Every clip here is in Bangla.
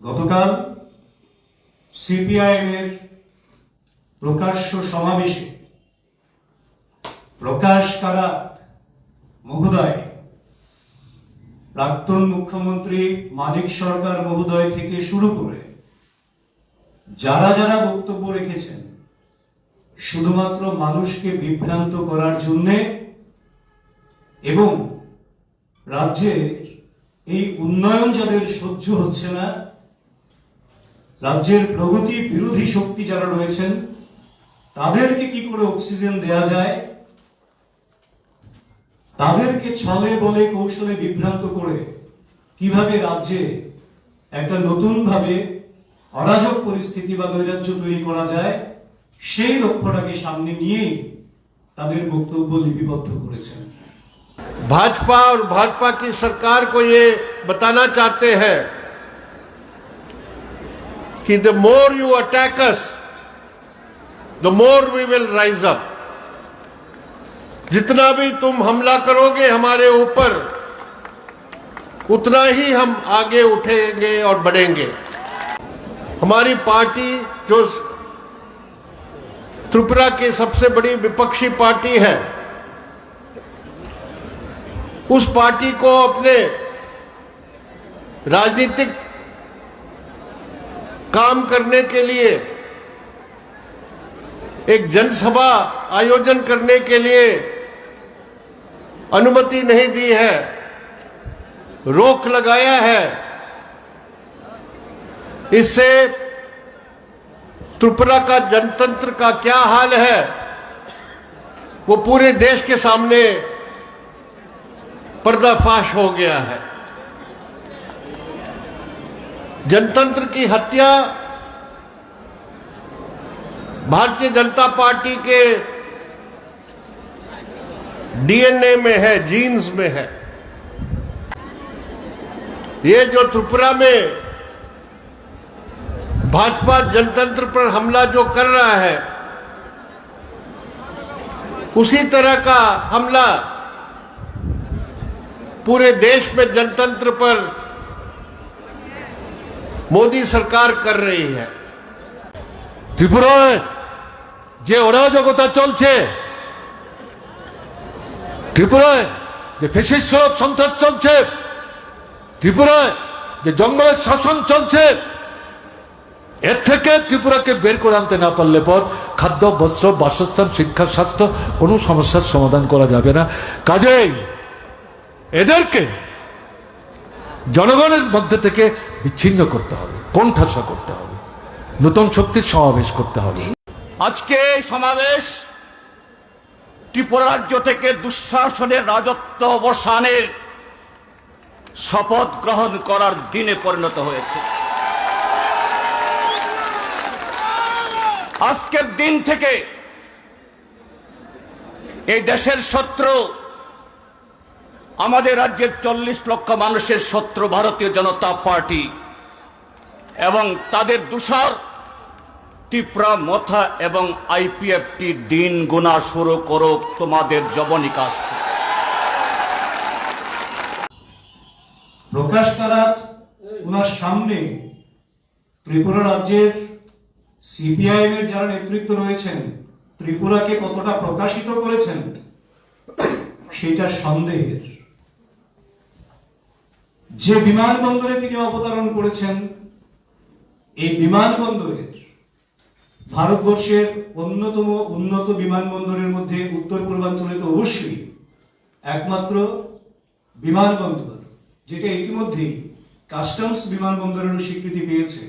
গতকাল সিপিআইএম এর প্রকাশ্য সমাবেশে প্রকাশ কারাত মহোদয়, প্রাক্তন মুখ্যমন্ত্রী মানিক সরকার মহোদয় থেকে শুরু করে যারা যারা বক্তব্য রেখেছেন, শুধুমাত্র মানুষকে বিভ্রান্ত করার জন্যে এবং রাজ্যের এই উন্নয়ন যাদের সহ্য হচ্ছে না রাজ্যের প্রগতি বিরোধী শক্তি যারা রয়েছেন তাদেরকে কি করে অক্সিজেন দেয়া যায় তাদেরকে ছলে বলে কৌশলে বিভ্রান্ত করে কিভাবে রাজ্যে একটা নতুন ভাবে অরাজক পরিস্থিতি বা নৈরাজ্য তৈরি করা যায় সেই লক্ষ্যটাকে সামনে নিয়েই তাদের বক্তব্য লিপিবদ্ধ করেছেন भाजपा और भाजपा की सरकार को ये बताना चाहते हैं कि the more you attack us the more we will rise up जितना भी तुम हमला करोगे हमारे ऊपर, उतना ही हम आगे उठेंगे और बढ़ेंगे। हमारी पार्टी जो त्रिपुरा की सबसे बड़ी विपक्षी पार्टी है, उस पार्टी को अपने राजनीतिक काम करने के लिए, एक जनसभा आयोजन करने के लिए अनुमति नहीं दी है, रोक लगाया है। इससे त्रिपुरा का जनतंत्र का क्या हाल है, वो पूरे देश के सामने पर्दाफाश हो गया है। जनतंत्र की हत्या, भारतीय जनता पार्टी के डीएनए में है, जीन्स में है। ये जो त्रिपुरा में भाजपा जनतंत्र पर हमला जो कर रहा है, उसी तरह का हमला पूरे देश में जनतंत्र पर मोदी सरकार कर रही है ত্রিপুরায় যে অরাজকতা চলছে ত্রিপুরায় যে ফেসিস সুলভ সন্ত্রাস চলছে ত্রিপুরায় যে জঙ্গলের শাসন চলছে এর থেকে ত্রিপুরাকে বের করে আনতে না পারলে পর খাদ্য বস্ত্র বাসস্থান শিক্ষা স্বাস্থ্য কোনো সমস্যার সমাধান করা যাবে না কাজেই এদেরকে জনগণের মধ্যে থেকে বিচ্ছিন্ন করতে হবে কোণঠাসা করতে হবে, নতুন শক্তির সমাবেশ করতে হবে। আজকে সমাবেশ ত্রিপুরা রাজ্য থেকে দুঃশাসনের রাজত্ব অবসানের শপথ গ্রহণ করার দিনে পরিণত হয়েছে। আজকের দিন থেকে এই দেশের শত্রু আমাদের রাজ্যের চল্লিশ লক্ষ মানুষের শত্রু ভারতীয় জনতা পার্টি এবং তাদের দূষর ত্রিপুরা মথা এবং আইপিএফটি দিন গোনা শুরু করো তোমাদের জবনিকাশ। প্রকাশ কারাত ওনার সামনে ত্রিপুরা রাজ্যের সিপিআইএম এর যারা নেতৃত্ব রয়েছেন, ত্রিপুরাকে কতটা প্রকাশিত করেছেন, সেটা সন্দেহের। যে বিমানবন্দরে তিনি অবতরণ করেছেন, এই বিমানবন্দরের ভারতবর্ষের অন্যতম উন্নত বিমানবন্দরের মধ্যে উত্তর পূর্বাঞ্চলে তো অবশ্যই একমাত্র বিমানবন্দর, যেটা ইতিমধ্যেই কাস্টমস বিমানবন্দরেরও স্বীকৃতি পেয়েছে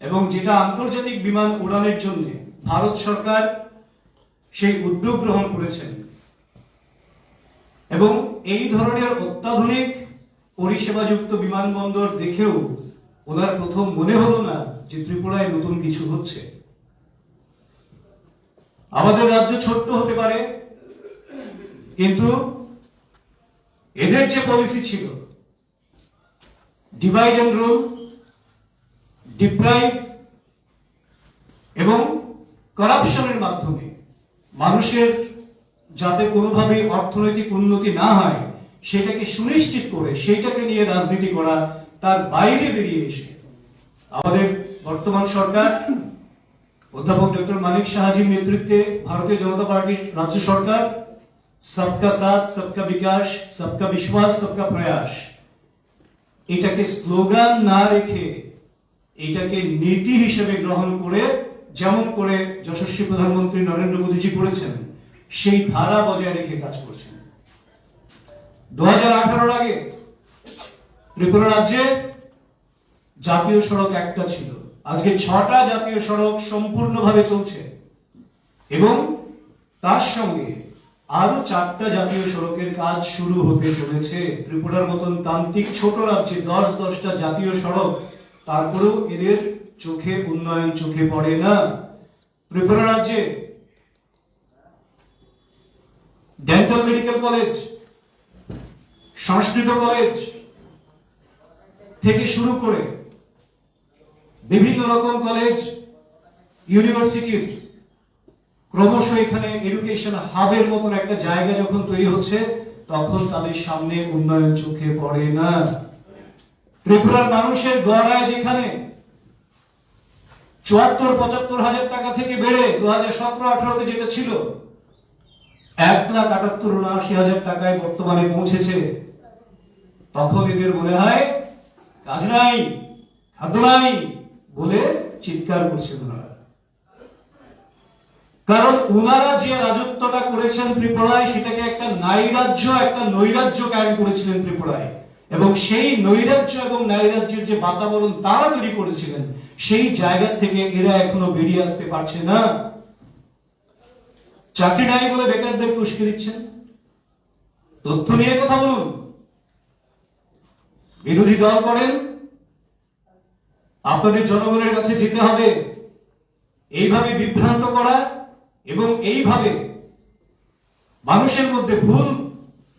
এবং যেটা আন্তর্জাতিক বিমান উড়ানের জন্য ভারত সরকার সেই উদ্যোগ গ্রহণ করেছেন। এবং এই ধরনের অত্যাধুনিক পরিষেবাযুক্ত বিমানবন্দর দেখেও ওনার প্রথম মনে হলো না যে ত্রিপুরায় নতুন কিছু হচ্ছে। আমাদের রাজ্য ছোট্ট হতে পারে, কিন্তু এদের যে পলিসি ছিল ডিভাইড এন্ড রুল ডিপ্রাইভ এবং করাপশনের মাধ্যমে মানুষের যাতে কোনোভাবে অর্থনৈতিক উন্নতি না হয় সেটাকে সুনিশ্চিত করে, সেইটাকে নিয়ে রাজনীতি করা তার বাইরে বেরিয়ে এসে। আমাদের বর্তমান সরকার, অধ্যাপক ডক্টর মানিক সাহাজির নেতৃত্বে ভারতীয় জনতা পার্টির রাজ্য সরকার, সবকা সাথ, সবকা বিকাশ, সবকা বিশ্বাস, সবকা প্রয়াস। এটাকে স্লোগান না রেখে এটাকে নীতি হিসেবে গ্রহণ করে, যেমন করে যশস্বী প্রধানমন্ত্রী নরেন্দ্র মোদীজি করেছেন, সেই ধারা বজায় রেখে কাজ করছেন। দু হাজার আগে ত্রিপুরা রাজ্যে জাতীয় সড়ক একটা ছিল। আজকে ছটা জাতীয় সড়ক সম্পূর্ণভাবে চলছে। এবং তার সঙ্গে আরও চারটা জাতীয় সড়কের কাজ শুরু হতে চলেছে। ত্রিপুরার মতন তান্ত্রিক ছোট রাজ্যে দশ দশটা জাতীয় সড়ক, তারপরেও এদের চোখে উন্নয়ন চোখে পড়ে না। ত্রিপুরা রাজ্যে dental medical college Sanskrit college থেকে শুরু করে বিভিন্ন রকম কলেজ ইউনিভার্সিটির ক্রমশ এখানে এডুকেশন হাবের মতন একটা জায়গা যখন তৈরি হচ্ছে, তখন তাদের সামনে উন্নয়ন চোখে পড়ে না। ত্রিপুরার মানুষের গড়ায় যেখানে চুয়াত্তর, পঁচাত্তর হাজার টাকা থেকে বেড়ে দু হাজার সতেরো, আঠারোতে যেটা ছিল, এক লাখ আটাত্তর, উনআশি হাজার টাকায় বর্তমানে পৌঁছেছে তখন এদের মনে হয়, কাজ নাই, খাদ্য নাই বলে চিৎকার করছেন ওনারা। কারণ ওনারা যে রাজত্বটা করেছেন ত্রিপুরায়, সেটাকে একটা নাইরাজ্য, একটা নৈরাজ্য কায়েম করেছিলেন ত্রিপুরায়। এবং সেই নৈরাজ্য এবং নাইরাজ্যের যে বাতাবরণ তারা তৈরি করেছিলেন, সেই জায়গা থেকে এরা এখনও বেরিয়ে আসতে পারছে না। চাকরি নাই বলে বেকারদেরকে উস্কে দিচ্ছেন। তথ্য নিয়ে কথা বলুন। বিরোধী দল করেন, আপনাদের জনগণের কাছে যেতে হবে। এইভাবে বিভ্রান্ত করা এবং এইভাবে মানুষের মধ্যে ভুল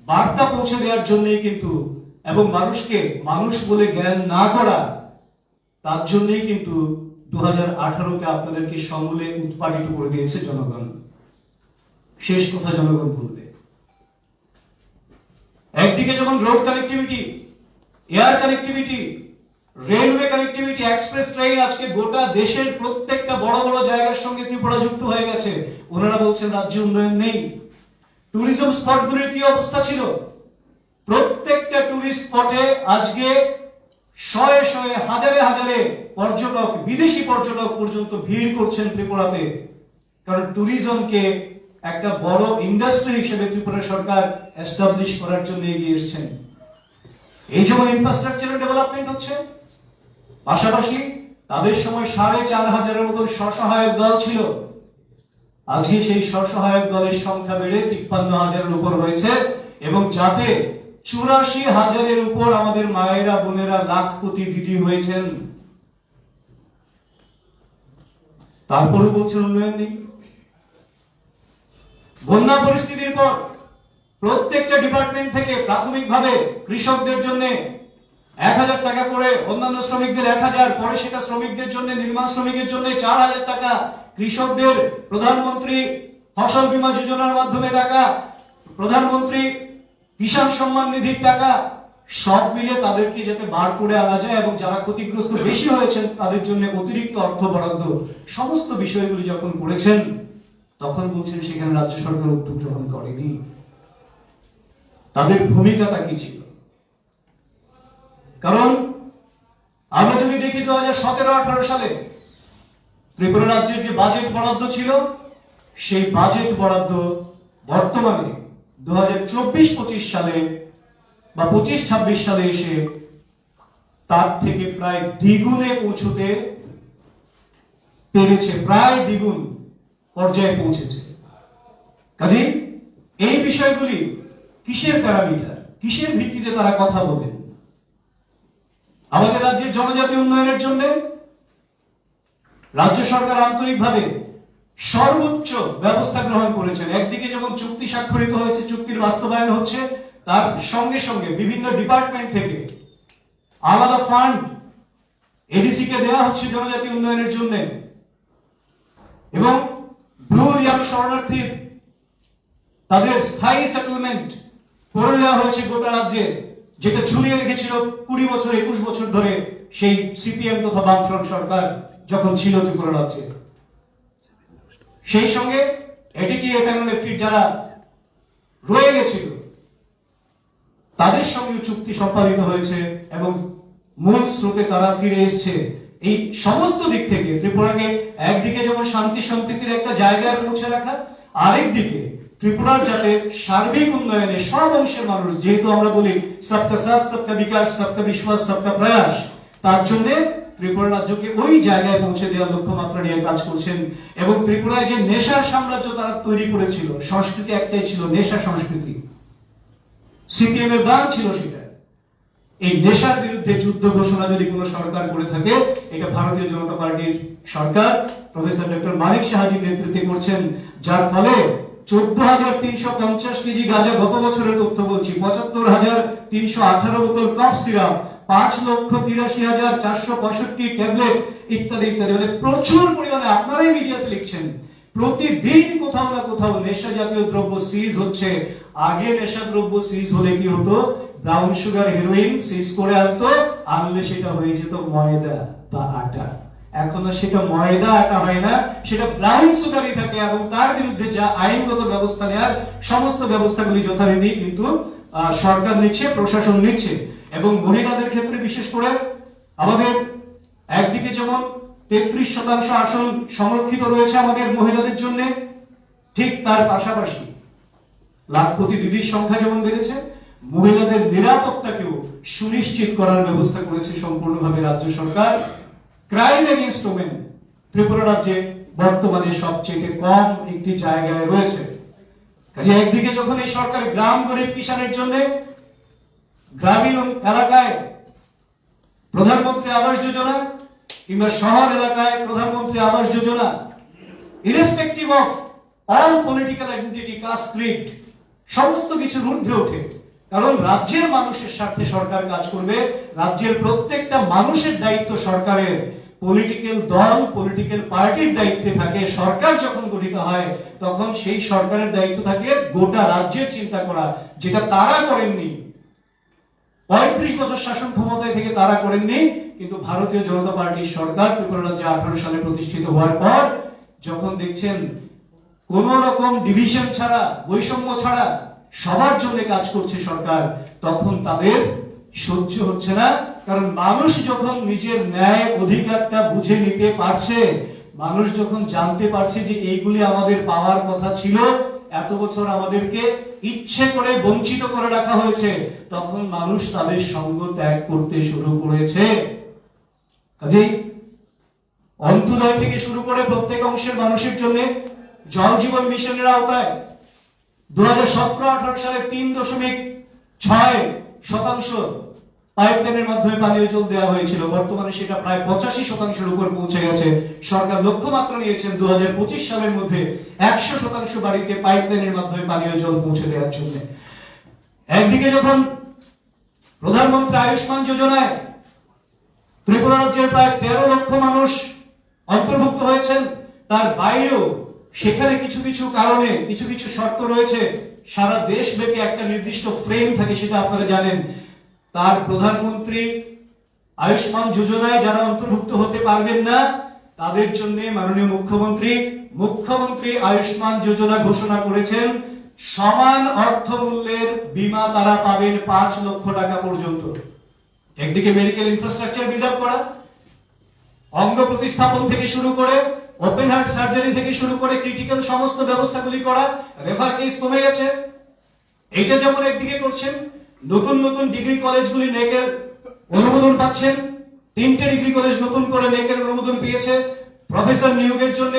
বার্তা পৌঁছে দেওয়ার জন্যই কিন্তু এবং মানুষকে মানুষ বলে জ্ঞান না করা, তার জন্যই কিন্তু দু হাজার আঠারোতে আপনাদেরকে সমূলে উৎপাদিত করে দিয়েছে জনগণ। শেষ কথা জনগণ বলবে। একদিকে যেমন road connectivity air connectivity railway connectivity express train আজকে গোটা দেশের প্রত্যেকটা বড় বড় জায়গার সঙ্গে ত্রিপুরা যুক্ত হয়ে গেছে। ওনারা বলছেন রাজ্য উন্নয়ন নেই। ট্যুরিজম স্পটগুলির কি অবস্থা ছিল? প্রত্যেকটা ট্যুরিস্ট স্পটে আজকে শয়ে শয়ে হাজারে হাজারে পর্যটক বিদেশি পর্যটক পর্যন্ত ভিড় করছেন ত্রিপুরাতে। কারণ ট্যুরিজমকে একটা বড় ইন্ডাস্ট্রি হিসেবে ত্রিপুরা সরকার এস্টাবলিশ করার জন্য এগিয়ে এসেছেন। এই যেমন ইনফ্রাস্ট্রাকচারের ডেভেলপমেন্ট হচ্ছে, পাশাপাশি তাদের সময় সাড়ে চার হাজারের মতন স্বসহায়ক দল ছিল। আজকে সেই স্বসহায়ক দলের সংখ্যা বেড়ে তিপ্পান্ন হাজারের উপর হয়েছে এবং যাতে চুরাশি হাজারের উপর আমাদের মায়েরা, বোনেরা লাখপতি দিদি হয়েছেন। তারপরে বলছেন উন্নয়ন নেই। বন্যা পরিস্থিতির পর প্রত্যেকটা ডিপার্টমেন্ট থেকে প্রাথমিকভাবে কৃষকদের জন্য এক হাজার টাকা করে, অন্যান্য শ্রমিকদের এক হাজার, পরে সেটা শ্রমিকদের জন্য, নির্মাণ শ্রমিকের জন্য চার হাজার টাকা, কৃষকদের প্রধানমন্ত্রী ফসল বীমা যোজনার মাধ্যমে টাকা, প্রধানমন্ত্রী কিষাণ সম্মান নিধির টাকা, সব মিলে তাদেরকে যাতে বার করে আনা যায় এবং যারা ক্ষতিগ্রস্ত বেশি হয়েছেন, তাদের জন্য অতিরিক্ত অর্থ বরাদ্দ সমস্ত বিষয়গুলি যখন করেছেন, তখন বলছেন সেখানে রাজ্য সরকার উদ্যোগ গ্রহণ করেনি। তাদের ভূমিকাটা কি ছিল? কারণ, আমরা যদি দেখি দু হাজার সতেরো, আঠারো সালে ত্রিপুরা রাজ্যের যে বাজেট বরাদ্দ ছিল, সেই বাজেট বরাদ্দ বর্তমানে দু হাজার চব্বিশ, পঁচিশ সালে বা পঁচিশ, ছাব্বিশ সালে এসে তার থেকে প্রায় দ্বিগুণে পৌঁছতে পেরেছে, প্রায় দ্বিগুণ পর্যায়ে পৌঁছেছে। কাজে এই বিষয়গুলি কিসের প্যারামিটার? কিসের ভিত্তিতে তারা কথা বলেন আমাদের রাজ্যের জনজাতি উন্নয়নের জন্য রাজ্য সরকার আন্তরিকভাবে সর্বোচ্চ ব্যবস্থা গ্রহণ করেছেন। একদিকে যেমন চুক্তি স্বাক্ষরিত হয়েছে, চুক্তির বাস্তবায়ন হচ্ছে, তার সঙ্গে সঙ্গে বিভিন্ন ডিপার্টমেন্ট থেকে আলাদা ফান্ড এডিসি কে দেওয়া হচ্ছে জনজাতি উন্নয়নের জন্য। এবং ব্লু রিয়াং শরণার্থীর তাদের স্থায়ী সেটেলমেন্ট করে দেওয়া হয়েছে গোটা রাজ্যে, যেটা ঝুলিয়ে রেখেছিল কুড়ি বছর, একুশ বছর ধরে সেই সিপিএম তথা বামফ্রন্ট সরকার যখন ছিল ত্রিপুরা রাজ্যে। সেই সঙ্গে এফএমএলএফটির যারা রয়ে গেছিল, তাদের সঙ্গে চুক্তি সম্পাদিত হয়েছে এবং মূল স্রোতে তারা ফিরে এসেছে। এই সমস্ত দিক থেকে ত্রিপুরাকে একদিকে যেমন শান্তি সম্প্রীতির একটা জায়গায় পৌঁছে রাখা, আরেকদিকে ত্রিপুরার যাতে সার্বিক উন্নয়নে সব অংশের মানুষ, যেহেতু আমরা বলি সবকা সাথ সবকা বিকাশ সবকা বিশ্বাস সবকা প্রয়াস, তার জন্য ত্রিপুরা রাজ্যকে ওই জায়গায় পৌঁছে দেওয়ার লক্ষ্যমাত্রা নিয়ে কাজ করছেন এবং ত্রিপুরায় যে নেশার সাম্রাজ্য তারা তৈরি করেছিল, সংস্কৃতি একটাই ছিল নেশা সংস্কৃতি। সিপিএম এর গান ছিল সেটা। এই নেশার বিরুদ্ধে যুদ্ধ ঘোষণা যদি কোনো সরকার করে থাকে, এটা ভারতীয় জনতা পার্টির সরকার, প্রফেসর ডক্টর মানিক সাহাজির নেতৃত্বে করছেন, যার ফলে চোদ্দ হাজার তিনশো পঞ্চাশ কেজি গত বছরের তথ্য বলছি। পঁচাত্তর হাজার তিনশো আঠারো বোতল কফ পাঁচ লক্ষ তিরাশি হাজার চারশো পঁয়ষট্টি ট্যাবলেট ইত্যাদি ইত্যাদি। মানে প্রচুর পরিমাণে আপনারাই মিডিয়াতে লিখছেন। প্রতিদিন কোথাও না কোথাও নেশা জাতীয় দ্রব্য সিজ হচ্ছে। আগে নেশা দ্রব্য সিজ হলে কি হতো? ব্রাউন সুগার হেরোইন সিজ করে আনতো। আনলে সেটা হয়ে যেত ময়দা বা আটা। এখন সেটা ময়দা আটা হয় না, সেটা ব্রাউন সুগারই থাকে এবং তার বিরুদ্ধে যা আইনগত ব্যবস্থা নেওয়ার সমস্ত ব্যবস্থাগুলি যথারীতি কিন্তু সরকার নিচ্ছে, প্রশাসন নিচ্ছে। এবং মহিলাদের ক্ষেত্রে বিশেষ করে আমাদের একদিকে যেমন তেত্রিশ শতাংশ আসন সংরক্ষিত রয়েছে আমাদের মহিলাদের জন্য, ঠিক তার পাশাপাশি লাখপতি দিদির সংখ্যা যেমন বেড়েছে, মহিলাদের নিরাপত্তাকেও সুনিশ্চিত করার ব্যবস্থা করেছে সম্পূর্ণভাবে রাজ্য সরকার। ক্রাইম এগেনস্ট ওমেন ত্রিপুরা রাজ্যে বর্তমানে সবচেয়ে কম একটি জায়গায় রয়েছে। কাজে একদিকে যখন এই সরকার গ্রাম গরিব কিষানের জন্য গ্রামীণ এলাকায় প্রধানমন্ত্রী আবাস যোজনা কিংবা শহর এলাকায় Pradhan Mantri Awas Yojana irrespective of all political identity caste creed সমস্ত কিছুর ঊর্ধ্বে ওঠে। কারণ রাজ্যের মানুষের স্বার্থে সরকার কাজ করবে, রাজ্যের প্রত্যেকটা মানুষের দায়িত্ব সরকারের। পলিটিক্যাল দল পলিটিক্যাল পার্টির দায়িত্বে থাকে, সরকার যখন গঠিত হয়, তখন সেই সরকারের দায়িত্ব থাকে গোটা রাজ্যের চিন্তা করা, যেটা তারা করেননি। পঁয়ত্রিশ বছর শাসন ক্ষমতায় থেকে তারা করেননি, কিন্তু ভারতীয় জনতা পার্টির সরকার ত্রিপুরা রাজ্যে আঠারো সালে প্রতিষ্ঠিত হওয়ার পর যখন দেখছেন কোন রকম ডিভিশন ছাড়া, বৈষম্য ছাড়া সবার জন্য কাজ করছে সরকার, তখন তাদের সহ্য হচ্ছে না। কারণ মানুষ যখন নিজের ন্যায় অধিকারটা বুঝে নিতে পারছে, মানুষ যখন জানতে পারছে যে এইগুলি আমাদের পাওয়ার কথা ছিল, এত বছর আমাদেরকে ইচ্ছে করে বঞ্চিত করে রাখা হয়েছে, তখন মানুষ তাদের সঙ্গ ত্যাগ করতে শুরু করেছে। কাজেই অন্তোদয় থেকে শুরু করে প্রত্যেক অংশের মানুষের জন্য জল জীবন মিশনের আওতায় দু হাজার সতেরো আঠারো সালে তিন দশমিক ছয় শতাংশ পাইপলাইনের মাধ্যমে পানীয় জল দেওয়া হয়েছিল। বর্তমানে সেটা প্রায় পঁচাশি শতাংশের উপর পৌঁছে গেছে। সরকার লক্ষ্যমাত্রা নিয়েছেন দু হাজার পঁচিশ সালের মধ্যে একশো শতাংশ বাড়িতে পাইপলাইনের মাধ্যমে পানীয় জল পৌঁছে দেওয়ার জন্য। একদিকে যখন প্রধানমন্ত্রী আয়ুষ্মান যোজনায় ত্রিপুরা রাজ্যের প্রায় তেরো লক্ষ মানুষ অন্তর্ভুক্ত হয়েছেন, তার বাইরেও সেখানে কিছু কিছু কারণে কিছু কিছু শর্ত রয়েছে। সারা দেশব্যাপী একটা নির্দিষ্ট ফ্রেম থাকে, সেটা আপনারা জানেন। তার প্রধানমন্ত্রী আয়ুষ্মান যোজনায় যারা অন্তর্ভুক্ত হতে পারবেন না, তাদের জন্য মাননীয় মুখ্যমন্ত্রী মুখ্যমন্ত্রী আয়ুষ্মান যোজনা ঘোষণা করেছেন, সমান অর্থমূল্যের বীমা তারা পাবেন পাঁচ লক্ষ টাকা পর্যন্ত। একদিকে মেডিকেল ইনফ্রাস্ট্রাকচার বিল্ড আপ করা, অঙ্গ প্রতিস্থাপন থেকে শুরু করে ওপেন হার্ট সার্জারি থেকে শুরু করে ক্রিটিক্যাল সমস্ত ব্যবস্থাগুলি করা রেফার কেস কমে গেছে। এইটা যেমন একদিকে করছেন নতুন নতুন ডিগ্রি কলেজগুলি নেকের অনুমোদন পাচ্ছেন। তিনটে ডিগ্রি কলেজ নতুন করে নেকের অনুমোদন পেয়েছে। প্রফেসর নিয়োগের জন্য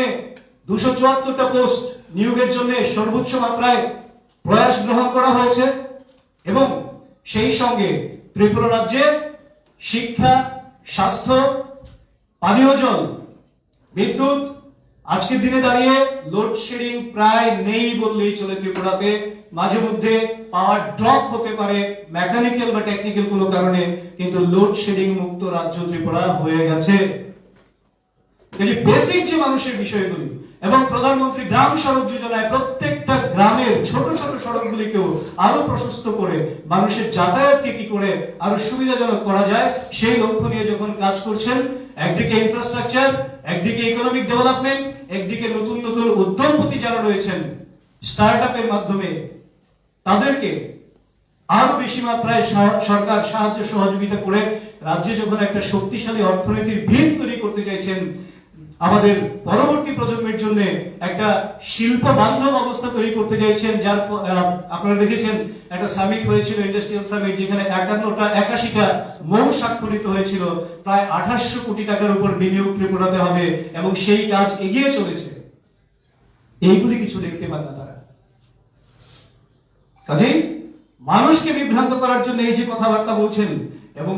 দুশো চুয়াত্তরটা পোস্ট নিয়োগের জন্য সর্বোচ্চ মাত্রায় প্রয়াস গ্রহণ করা হয়েছে এবং সেই সঙ্গে ত্রিপুরা রাজ্যে শিক্ষা, স্বাস্থ্য, পানীয় জল, বিদ্যুৎ আজকের দিনে দাঁড়িয়ে লোডশেডিং প্রায় নেই বললেই চলে ত্রিপুরাতে। মাঝে মধ্যে পাওয়ার ড্রপ হতে পারে মেকানিক্যাল বা টেকনিক্যাল কোনো কারণে, কিন্তু লোডশেডিং মুক্ত রাজ্য ত্রিপুরা হয়ে গেছে। বেসিক যে মানুষের বিষয়গুলি, এবং প্রধানমন্ত্রী গ্রাম সড়ক যোজনায় প্রত্যেকটা গ্রামের ছোট ছোট সড়কগুলিকেও আরও প্রশস্ত করে মানুষের যাতায়াতকে কি করে আরও সুবিধাজনক করা যায়, সেই লক্ষ্য নিয়ে যখন কাজ করছেন একদিকে ইনফ্রাস্ট্রাকচার একদিকে ইকোনমিক ডেভেলপমেন্ট একদিকে নতুন নতুন উদ্যোগপতি যারা রয়েছেন স্টার্ট আপের মাধ্যমে, তাদেরকে আরও বেশি মাত্রায় সরকার সাহায্য সহযোগিতা করে রাজ্যে যখন একটা শক্তিশালী অর্থনীতির ভিত তৈরি করতে চাইছেন আমাদের পরবর্তী প্রজন্মের জন্য একটা শিল্প বান্ধব অবস্থা তৈরি করতে চাইছেন, যার আপনারা দেখেছেন, একটা সামিট হয়েছিল ইন্ডাস্ট্রিয়াল সামিট যেখানে একান্নটা একাশিটা মৌ স্বাক্ষরিত হয়েছিল। প্রায় আঠাশশো কোটি টাকার উপর বিনিয়োগ ত্রিপুরাতে হবে, এবং সেই কাজ এগিয়ে চলেছে। এইগুলি কিছু দেখতে পান না তারা। কাজেই মানুষকে বিভ্রান্ত করার জন্য এই যে কথাবার্তা বলছেন, এবং